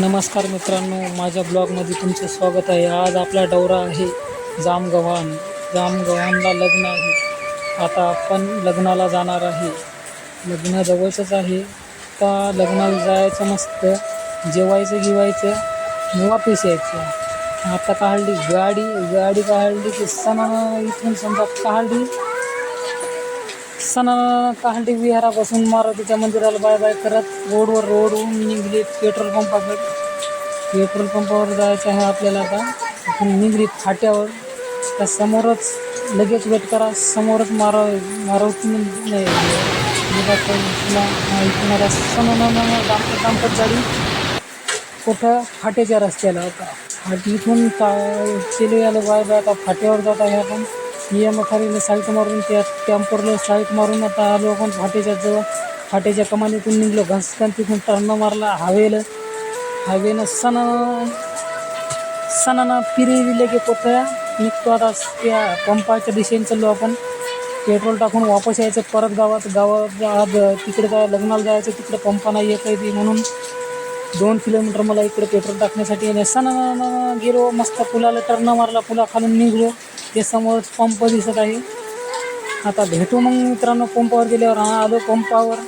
नमस्कार मित्रांनो माझ्या ब्लॉगमध्ये तुमचं स्वागत आहे. आज आपला डौरा आहे जामगव्हाण. जामगव्हाणला लग्न आहे. आता आपण लग्नाला जाणार आहे. लग्न जवळचंच आहे. का लग्नाला जायचं मस्त जेवायचं गिवायचं वापस यायचं आता काढली गाडी गाडी काढली की सणा इथून समजा काढली सणा काहंडी विहारापासून मारुतीच्या मंदिराला बाय बाय करत रोडवर रोडवरून निघली पेट्रोल पंपाकडे पेट्रोल पंपावर जायचं आहे आपल्याला आता इथून निघली फाट्यावर त्या समोरच लगेच वेट करा समोरच मारा मारुती नाही इथून आता दामपत दामपत गाडी कुठं फाट्याच्या रस्त्याला होता फाटी इथून का केले आलं बाय बाय आता फाट्यावर जात आहे आपण नियम खालीने साईट मारून त्या टॅम्परला साईट मारून आता आलो आपण फाट्याच्या जवळ फाट्याच्या कमानीतून निघलो. घसकन तिथून टर्न मारला. हवेलं हवेनं सण सणानं फिरविले की कुठं निघतो आता त्या पंपाच्या दिशेने चाललो आपण. पेट्रोल टाकून वापस यायचं. परत गावात गावात आज तिकडे काय लग्नाला जायचं तिकडे पंपा नाही येत आहे म्हणून दोन किलोमीटर मला इकडे पेट्रोल टाकण्यासाठी आणि सण गेलो. मस्त पुलाला टर्न मारला. पुला खालून निघलो. ते समोर पंप दिसत आहे. आता भेटू मग मित्रांनो पंपावर गेल्यावर. हा आलो पंपावर.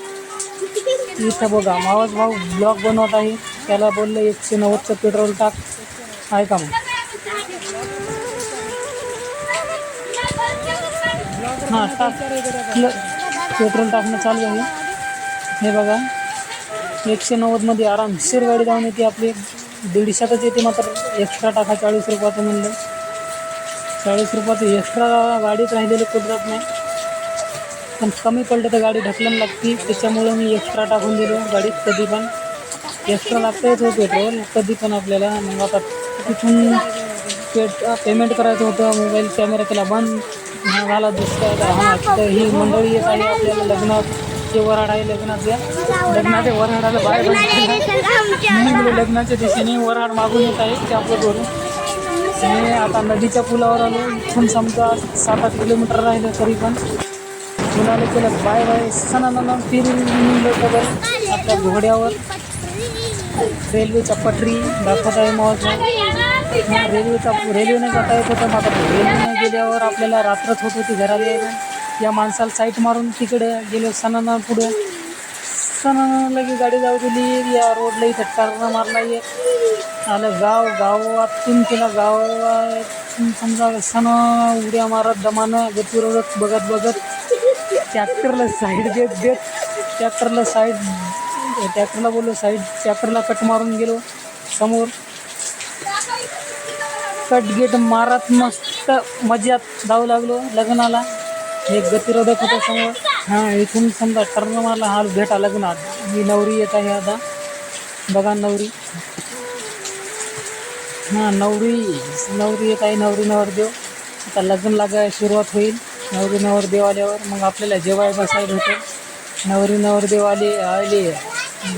इथं बघा मावस भाऊ ब्लॉक बनवत आहे. त्याला बोललं एकशे नव्वदचं पेट्रोल टाक. आहे का मग? हां टाक. पेट्रोल टाकणं चालू आहे. हे बघा. एकशे नव्वदमध्ये आरामशीर गाडी जाऊन येते आपली. दीडशेतच येते मात्र. एक्स्ट्रा टाका चाळीस रुपयाचं म्हणलं. चाळीस रुपयाचं एक्स्ट्रा गाडीत राहिलेलं कुदरत नाही. पण कमी पडलं तर गाडी ढकलून लागती. त्याच्यामुळे मी एक्स्ट्रा टाकून दिलो गाडीत कधी पण. एक्स्ट्रा लागतंच हो पेट्रोल कधी पण आपल्याला. मग आता तिथून पेट पेमेंट करायचं होतं. मोबाईल कॅमेरा केला बंद. झाला दुसरा हां. तर ही मंडळी येत आहे आपल्याला लग्नात. जे वराड आहे लग्नाच्या लग्नाच्या वराडाला बाहेर लग्नाच्या दिशेने वराड मागून येत आहे ते मी आणि आता नदीच्या पुलावर आलो. इथून समजा सात आठ किलोमीटर राहिलं तरी पण. पुलाला केलं बाय बाय. सणानं फिरून निघलो आपल्या घोड्यावर. रेल्वेच्या पटरी दाखवत आहे मग रेल्वेचा रेल्वेने जाता येत होतं मात्र रेल्वेने गेल्यावर आपल्याला रात्रच होत होती घराला यायला. या माणसाला साईट मारून तिकडे गेलो सणांना पुढे. सणानं लगे गाडी जाऊ दिली. या रोडला इथं टर्न मारला एक. आलं गाव गावातून केला गावातून समजा सण उड्या मारत दमानं गतिरोधक बघत बघत. ट्रॅक्टरला साईड देत देत. ट्रॅक्टरला साईड ट्रॅक्टरला बोललो साईड ट्रॅक्टरला कट मारून गेलो. समोर. कट गेट मारत मस्त मजात जाऊ लागलो लग्नाला. एक गतिरोधक होतं समोर. हां इथून समजा टर्न मला हा भेटा लग्नात मी नवरी येत आहे आता. बघा नवरी. हां नवरी नवरी येत आहे नवरी नवरदेव. आता लग्न लागाय सुरुवात होईल. नवरी नवरदेव आल्यावर मग आपल्याला जेवाय बसायला होते नवरी नवरदेव आले आले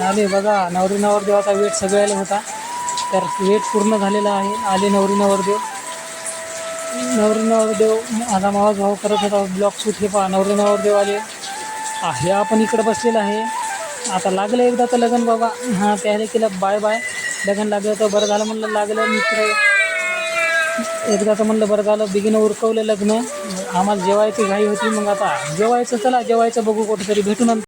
आले. बघा नवरी नवरदेवाचा वेट सगळ्याला होता. तर वेट पूर्ण झालेला आहे. आले नवरी नवरदेव. नवरी नवरदेव आता मावाज भाऊ करत होता. ब्लॉक शूट हे पहा. नवरी नवरदेव आले. आहे आपण इकडं बसलेलं आहे. आता लागलं एकदा तर लग्न बाबा. हां त्याला केलं बाय बाय. लग्न लागलं तर बरं झालं म्हणलं लागलं. मित्र एकदा तर म्हणलं बरं झालं. बिगीनं उरकवलं लग्न. आम्हाला जेवायची घाई होती. मग आता जेवायचं चला जेवायचं बघू कुठेतरी. भेटू नंतर.